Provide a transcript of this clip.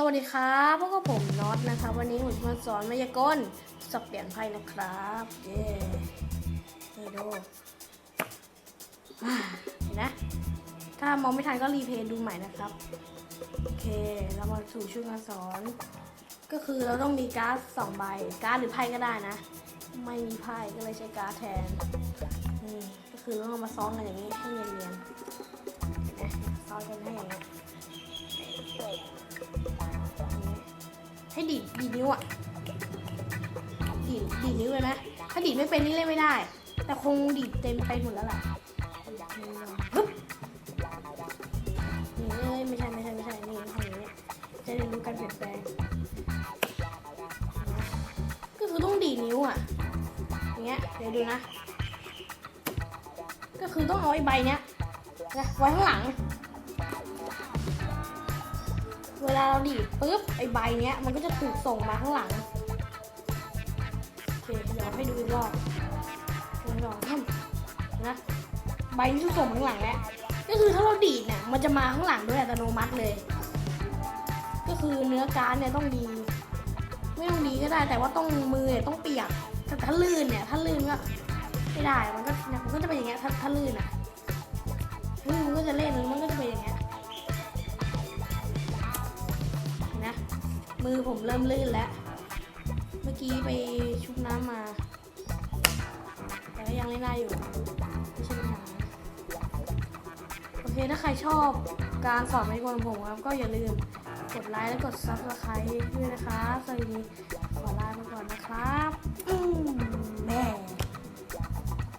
สวัสดีครับพวกกับผมน็อตนะครับ วันนี้ผมจะมาสอนมายากลสับเปลี่ยนไพ่นะครับเย้นี่ดูอ่นะ ถ้ามองไม่ทันก็รีเพย์ดูใหม่นะครับ โอเค เรามาสู่ช่วงการสอน ก็คือเราต้องมีการ์ดสองใบ การ์ดหรือไพ่ก็ได้นะ ไม่มีไพ่ก็เลยใช้การ์ดแทนนี่ก็คือต้องเอามาซ้อมกันอย่างนี้ให้เนียนๆนไหมซ้อมกันให้อย่างนี้ ให้ดีดดีดนิ้วอะดีดดีดนิ้วเลยนะถ้าดีดไม่เป็นนี่เล่นไม่ได้ แต่คงดีดเต็มไปหมดแล้วล่ะฮึบนี่ไม่ใช่ไม่ใช่ไม่ใช่นี่ทำอย่างนี้จะได้รู้การเปลี่ยนแปลงก็คือต้องดีดนิ้วอะอย่างเงี้ยเดี๋ยวดูนะ ก็คือต้องเอาไอ้ใบเนี้ยนะไว้ข้างหลัง เวลาเราดีดปุ๊บไอใบเนี้ยมันก็จะถูกส่งมาข้างหลังโอเคเดี๋ยวให้ดูอีกรอบหนึ่งสองสามนะใบนี้ถูกส่งมาข้างหลังแล้วก็คือถ้าเราดีดเนี่ยมันจะมาข้างหลังด้วยอัตโนมัติเลย ก็คือเนื้อการ์ดเนี่ยต้องดี ไม่ต้องดีก็ได้ แต่ว่าต้องมือเนี่ยต้องเปียกแต่ถ้าลื่นเนี่ยถ้าลื่นก็ไม่ได้มันก็มันก็จะเป็นอย่างเงี้ยถ้าถ้าลื่นอะ มือผมเริ่มลื่นแล้ว เมื่อกี้ไปชุบน้ำมา แต่ยังเล่นได้อยู่ไม่ใช่ปัญหาโอเคถ้าใครชอบการสอนไม้กลของผมครับ ก็อย่าลืมกดไลค์และกดซับสไครต์ด้วยนะคะสวัสดีขอลาไปก่อนนะครับ